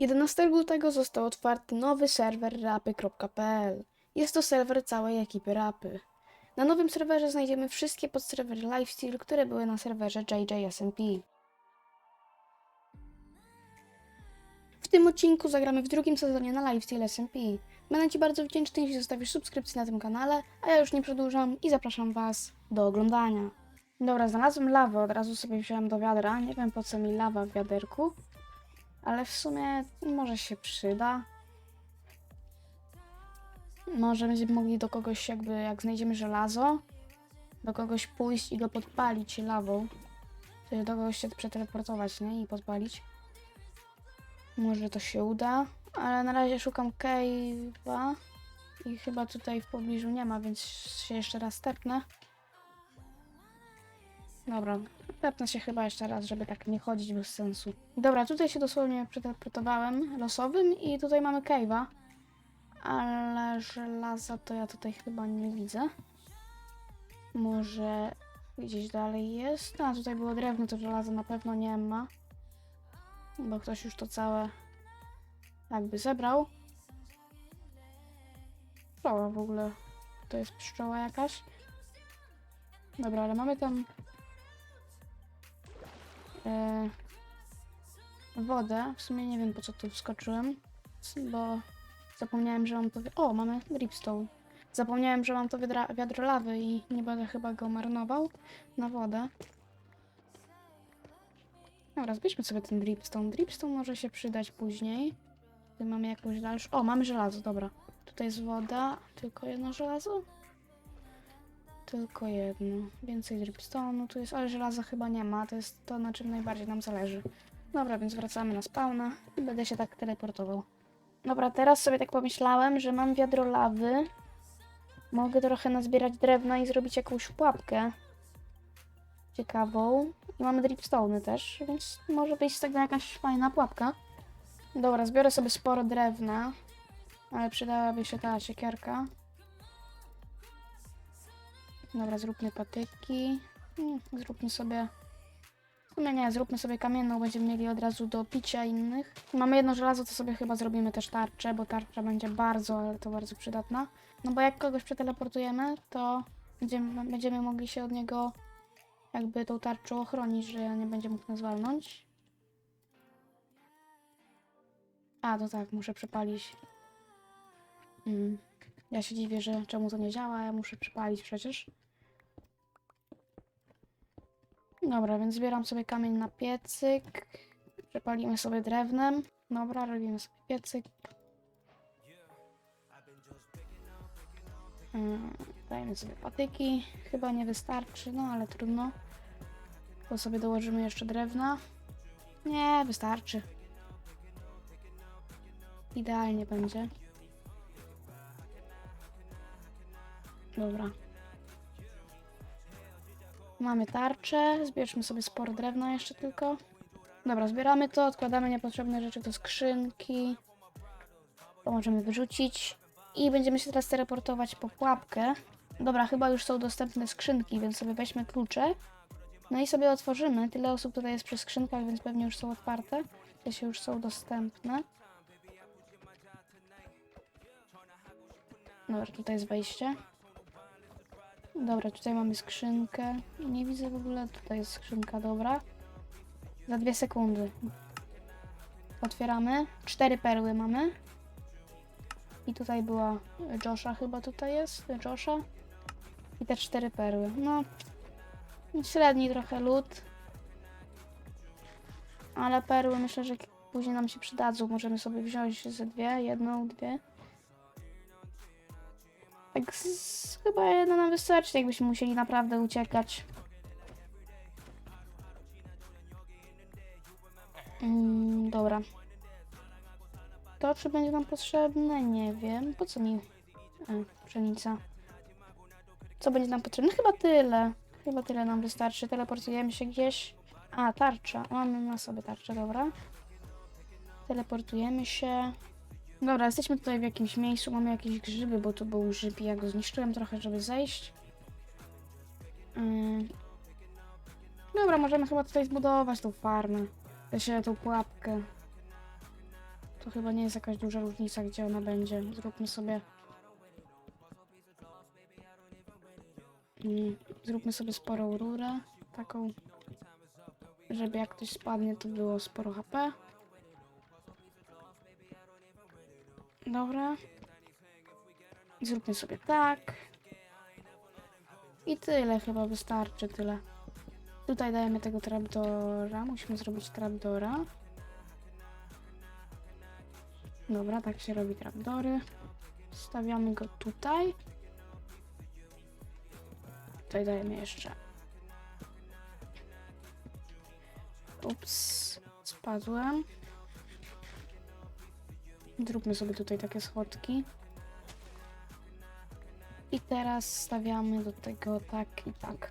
11 lutego został otwarty nowy serwer rapy.pl. Jest to serwer całej ekipy rapy. Na nowym serwerze znajdziemy wszystkie podserwery Lifesteal, które były na serwerze JJSMP. W tym odcinku zagramy w drugim sezonie na Lifesteal SMP. Będę Ci bardzo wdzięczny, jeśli zostawisz subskrypcję na tym kanale, a ja już nie przedłużam i zapraszam Was do oglądania. Dobra, znalazłem lawę, od razu sobie wziąłem do wiadra. Nie wiem po co mi lawa w wiaderku, ale w sumie może się przyda. Może będziemy mogli do kogoś jakby, jak znajdziemy żelazo, do kogoś pójść i go podpalić lawą. Czyli do kogoś się przeteleportować, nie? I podpalić. Może to się uda, ale na razie szukam cave'a i chyba tutaj w pobliżu nie ma, więc się jeszcze raz tepnę. Dobra, tepnę się chyba jeszcze raz, żeby tak nie chodzić bez sensu. Dobra, tutaj się dosłownie przeteleportowałem losowym i tutaj mamy cave'a. Ale żelaza to ja tutaj chyba nie widzę. Może gdzieś dalej jest? A, tutaj było drewno, to żelaza na pewno nie ma. Bo ktoś już to całe jakby zebrał. Pszczoła w ogóle. To jest pszczoła jakaś. Dobra, ale mamy tam e, wodę. W sumie nie wiem po co tu wskoczyłem, bo zapomniałem, że mam to... O, mamy dripstone. Zapomniałem, że mam to wiadra, wiadro lawy i nie będę chyba go marnował na wodę. Dobra, zbierzmy sobie ten dripstone. Dripstone może się przydać później. Tu mamy jakąś dalszą... O, mamy żelazo, dobra. Tutaj jest woda. Tylko jedno żelazo? Tylko jedno. Więcej dripstone'u tu jest, ale żelaza chyba nie ma. To jest to, na czym najbardziej nam zależy. Dobra, więc wracamy na spawna będę się tak teleportował. Dobra, teraz sobie tak pomyślałem, że mam wiadro lawy. Mogę trochę nazbierać drewna i zrobić jakąś pułapkę. Ciekawą. I mamy dripstone'y też, więc może być z tego jakaś fajna pułapka. Dobra, zbiorę sobie sporo drewna, ale przydałaby się ta siekierka. Dobra, zróbmy patyki. Mm, Zróbmy sobie... Sumie nie, zróbmy sobie kamienną, będziemy mieli od razu do picia innych. Mamy jedno żelazo, to sobie chyba zrobimy też tarczę, bo tarcza będzie bardzo, ale to bardzo przydatna. No bo jak kogoś przeteleportujemy, to będziemy, będziemy mogli się od niego jakby tą tarczą ochronić, że nie będzie mógł nas walnąć. A, to tak, muszę przepalić. Mm. Ja się dziwię, że czemu to nie działa, ja muszę przepalić przecież. Dobra, więc zbieram sobie kamień na piecyk. Przepalimy sobie drewnem. Dobra, robimy sobie piecyk. Mm, Dajmy sobie patyki. Chyba nie wystarczy, no ale trudno. To sobie dołożymy jeszcze drewna. Nie, wystarczy. Idealnie będzie. Dobra. Mamy tarczę. Zbierzmy sobie sporo drewna jeszcze tylko. Dobra, zbieramy to, odkładamy niepotrzebne rzeczy do skrzynki. To możemy wyrzucić. I będziemy się teraz teleportować po pułapkę. Dobra, chyba już są dostępne skrzynki, więc sobie weźmy klucze. No i sobie otworzymy. Tyle osób tutaj jest przy skrzynkach, więc pewnie już są otwarte. Te się już są dostępne. Dobra, tutaj jest wejście. Dobra, tutaj mamy skrzynkę. Nie widzę w ogóle. Tutaj jest skrzynka, dobra. Za dwie sekundy. Otwieramy. Cztery perły mamy. I tutaj była Josha chyba tutaj jest. Josha. I te cztery perły. No. Średni trochę lód. Ale perły myślę, że później nam się przydadzą. Możemy sobie wziąć ze dwie. Jedną, dwie. Tak z, chyba jedna nam wystarczy, jakbyśmy musieli naprawdę uciekać. Mm, dobra. To czy będzie nam potrzebne? Nie wiem. Po co mi e, pszenica? Co będzie nam potrzebne? Chyba tyle. Chyba tyle nam wystarczy. Teleportujemy się gdzieś. A, tarcza. Mamy na sobie tarczę, dobra. Teleportujemy się. Dobra, jesteśmy tutaj w jakimś miejscu, mamy jakieś grzyby, bo tu był grzyb i ja go zniszczyłem trochę, żeby zejść. Ym. Dobra, możemy chyba tutaj zbudować tą farmę. się tą pułapkę. To chyba nie jest jakaś duża różnica, gdzie ona będzie. Zróbmy sobie... Mm, Zróbmy sobie sporą rurę. Taką, żeby jak ktoś spadnie, to było sporo HP. Dobra. Zróbmy sobie tak. I tyle chyba wystarczy, tyle. Tutaj dajemy tego trapdora. Musimy zrobić trapdora. Dobra, tak się robi trapdory. Stawiamy go tutaj. Tutaj dajemy jeszcze. Ups, spadłem. Zróbmy sobie tutaj takie schodki. I teraz stawiamy do tego tak i tak.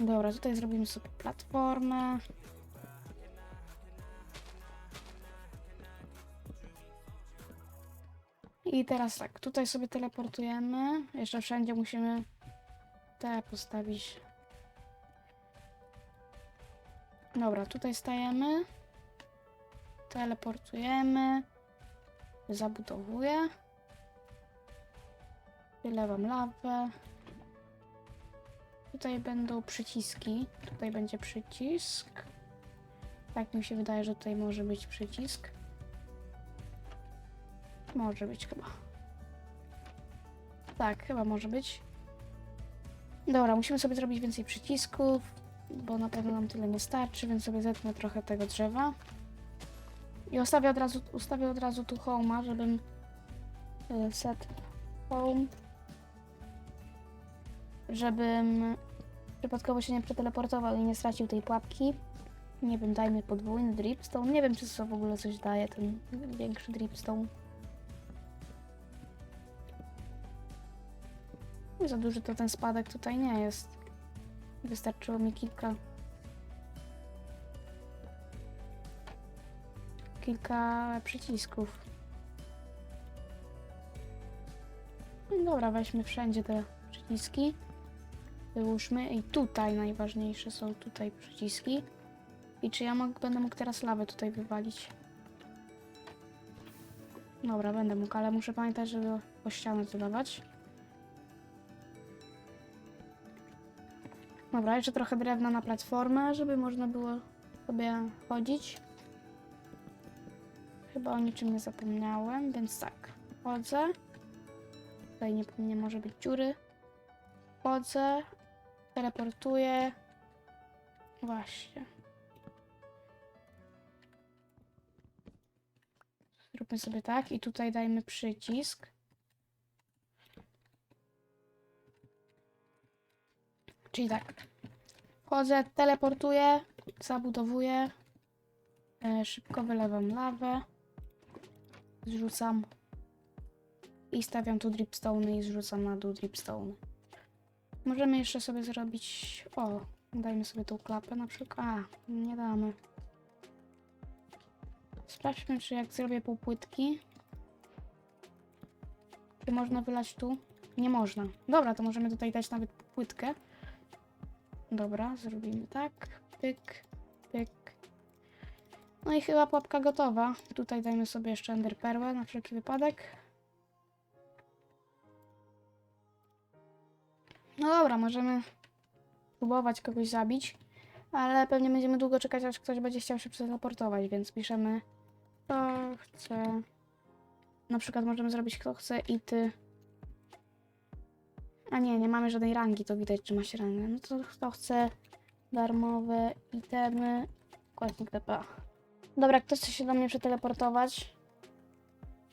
Dobra, tutaj zrobimy sobie platformę. I teraz tak, tutaj sobie teleportujemy. Jeszcze wszędzie musimy te postawić. Dobra, tutaj stajemy. Teleportujemy. Zabudowuję. Wylewam lawę. Tutaj będą przyciski. Tutaj będzie przycisk. Tak mi się wydaje, że tutaj może być przycisk. Może być chyba. Tak, chyba może być. Dobra, musimy sobie zrobić więcej przycisków, bo na pewno nam tyle nie starczy, więc sobie zetnę trochę tego drzewa. I ustawię od razu, ustawię od razu tu home'a, żebym y, set home, żebym przypadkowo się nie przeteleportował i nie stracił tej pułapki. Nie wiem, dajmy podwójny dripstone. Nie wiem, czy to w ogóle coś daje, ten większy dripstone. Za duży to ten spadek tutaj nie jest. Wystarczyło mi kilka. Kilka przycisków. No Dobra, weźmy wszędzie te przyciski. Wyłóżmy. I tutaj najważniejsze są tutaj przyciski. I czy ja mógł, będę mógł teraz lawę tutaj wywalić? Dobra, będę mógł, ale muszę pamiętać, żeby o ścianę dodawać. Dobra, jeszcze trochę drewna na platformę, żeby można było sobie chodzić. Chyba o niczym nie zapomniałem, więc tak. Chodzę. Tutaj nie, nie może być dziury. Chodzę. Teleportuję. Właśnie. Zróbmy sobie tak i tutaj dajmy przycisk. Czyli tak. Wchodzę, teleportuję, zabudowuję. E, szybko wylewam lawę. Zrzucam. I stawiam tu dripstone i zrzucam na dół dripstone. Możemy jeszcze sobie zrobić... O, dajmy sobie tą klapę na przykład. A, nie damy. Sprawdźmy, czy jak zrobię półpłytki, czy można wylać tu? Nie można. Dobra, to możemy tutaj dać nawet płytkę. Dobra, zrobimy tak. Pyk, pyk. No i chyba pułapka gotowa. Tutaj dajmy sobie jeszcze ender perłę na wszelki wypadek. No dobra, możemy próbować kogoś zabić, ale pewnie będziemy długo czekać, aż ktoś będzie chciał się przeteleportować, więc piszemy kto chce. Na przykład możemy zrobić kto chce i ty. A nie, nie mamy żadnej rangi, to widać, czy ma się rangę. No to kto chce darmowe itemy, kładnik DPA. Dobra, ktoś chce się do mnie przeteleportować.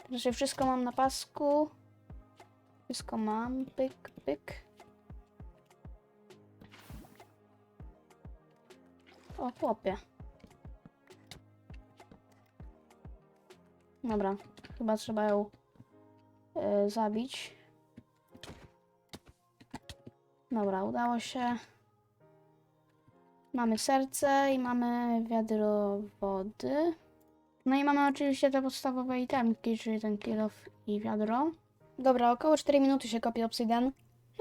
Znaczy wszystko mam na pasku. Wszystko mam, pyk, pyk. O, chłopie. Dobra, chyba trzeba ją e, zabić. Dobra, udało się. Mamy serce i mamy wiadro wody. No i mamy oczywiście te podstawowe itemki, czyli ten kill off i wiadro. Dobra, około 4 minuty się kopie obsydian.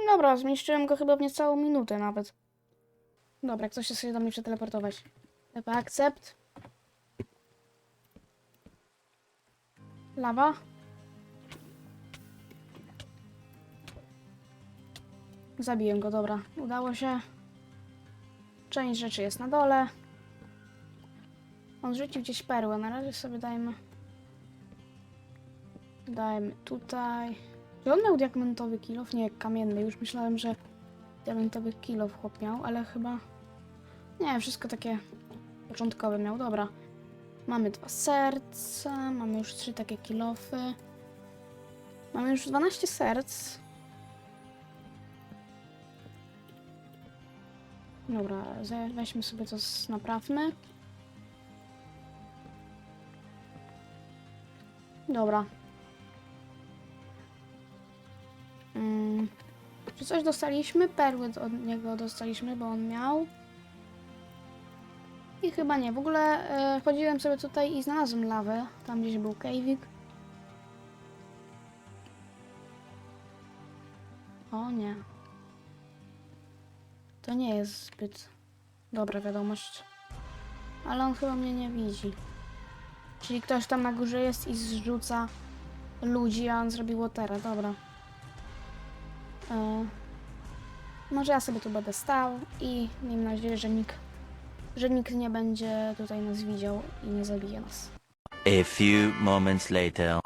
Dobra, zmieściłem go chyba w niecałą minutę nawet. Dobra, ktoś się chce do mnie przeteleportować. Lepa accept. Lawa. Zabiłem go, dobra. Udało się. Część rzeczy jest na dole. On rzucił gdzieś perłę. Na razie sobie dajmy. Dajmy tutaj. Czy on miał diamentowy kilof? Nie, kamienny. Już myślałem, że diamentowy kilof chłop miał, ale chyba... Nie, wszystko takie początkowe miał. Dobra. Mamy dwa serca, mamy już trzy takie kilofy. Mamy już 12 serc. Dobra, weźmy sobie to, naprawmy. Dobra. Mm. Czy coś dostaliśmy? Perły od niego dostaliśmy, bo on miał. I chyba nie. W ogóle e, chodziłem sobie tutaj i znalazłem lawę. Tam gdzieś był cave'ik. O nie. To nie jest zbyt dobra wiadomość. Ale on chyba mnie nie widzi. Czyli ktoś tam na górze jest i zrzuca ludzi, a on zrobił Watera. Dobra. E, może ja sobie tu będę stał i miejmy nadzieję, że nikt, że nikt nie będzie tutaj nas widział i nie zabije nas. A few moments later.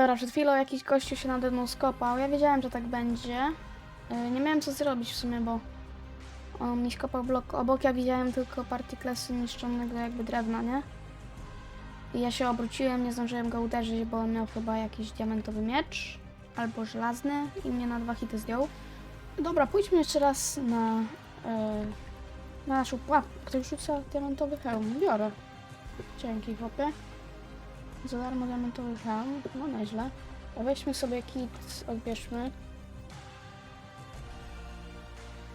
Dobra, przed chwilą jakiś gościu się nade mną skopał. Ja wiedziałem, że tak będzie. Yy, Nie miałem co zrobić w sumie, bo on mi skopał blok obok. Ja widziałem tylko partyklesy niszczonego jakby drewna, nie? I ja się obróciłem, nie zdążyłem go uderzyć, bo on miał chyba jakiś diamentowy miecz albo żelazny i mnie na dwa hity zdjął. Dobra, pójdźmy jeszcze raz na, yy, na naszą pułapkę. Ktoś rzuca diamentowy hełm. Biorę. Dzięki, chłopie. Za darmo diamentowy hełm. No nieźle. A weźmy sobie kit, odbierzmy.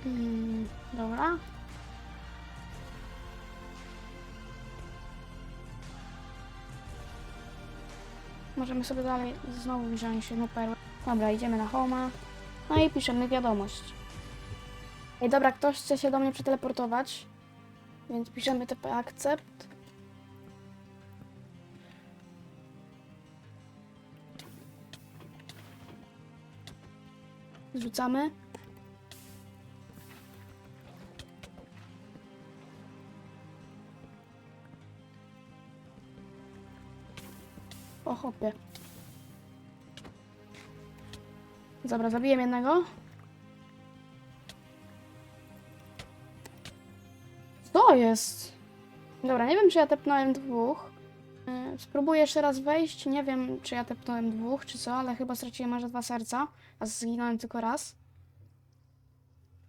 Mm, dobra. Możemy sobie dalej znowu wziąć jedną perłę. Dobra, idziemy na homa. No i piszemy wiadomość. Ej, dobra, ktoś chce się do mnie przeteleportować. Więc piszemy TP accept. Zrzucamy. O chopie. Dobra, zabiję jednego. Co jest? Dobra, nie wiem czy ja tepnąłem dwóch. Yy, Spróbuję jeszcze raz wejść. Nie wiem czy ja tepnąłem dwóch czy co, ale chyba straciłem aż dwa serca. A zginąłem tylko raz.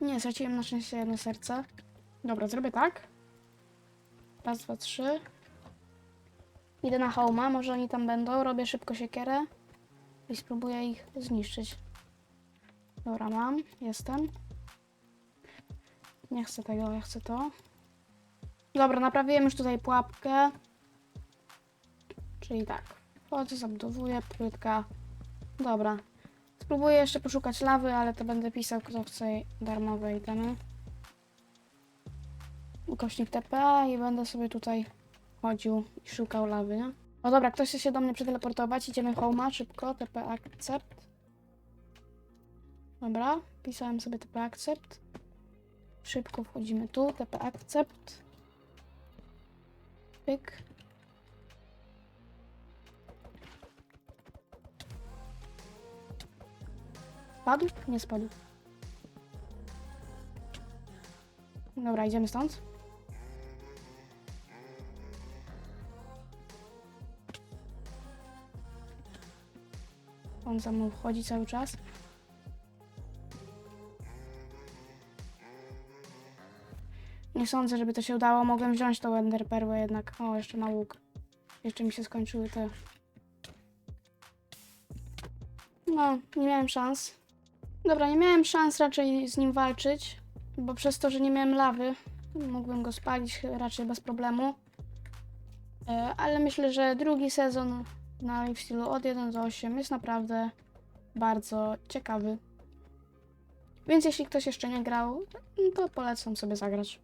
Nie, straciłem na szczęście jedno serce. Dobra, zrobię tak. Raz, dwa, trzy. Idę na homa, może oni tam będą. Robię szybko siekierę. I spróbuję ich zniszczyć. Dobra, mam. Jestem. Nie chcę tego, ja chcę to. Dobra, naprawiłem już tutaj pułapkę. Czyli tak. Wchodzę, zabudowuję, płytka. Dobra. Spróbuję jeszcze poszukać lawy, ale to będę pisał, kto chce darmowe itemy. Ukośnik TP i będę sobie tutaj chodził i szukał lawy, nie? O dobra, ktoś chce się do mnie przeteleportować. Idziemy homa, szybko, TP accept. Dobra, pisałem sobie TP accept. Szybko wchodzimy tu, TP accept. Pyk. Spadł? Nie spadł. Dobra, idziemy stąd. On za mną wchodzi cały czas. Nie sądzę, żeby to się udało. Mogłem wziąć tą Ender Perłę jednak. O, jeszcze ma łuk. Jeszcze mi się skończyły te... No, nie miałem szans. Dobra, nie miałem szans raczej z nim walczyć, bo przez to, że nie miałem lawy, mógłbym go spalić raczej bez problemu. E, Ale myślę, że drugi sezon na Lifestealu od 1 do 8 jest naprawdę bardzo ciekawy. Więc jeśli ktoś jeszcze nie grał, to polecam sobie zagrać.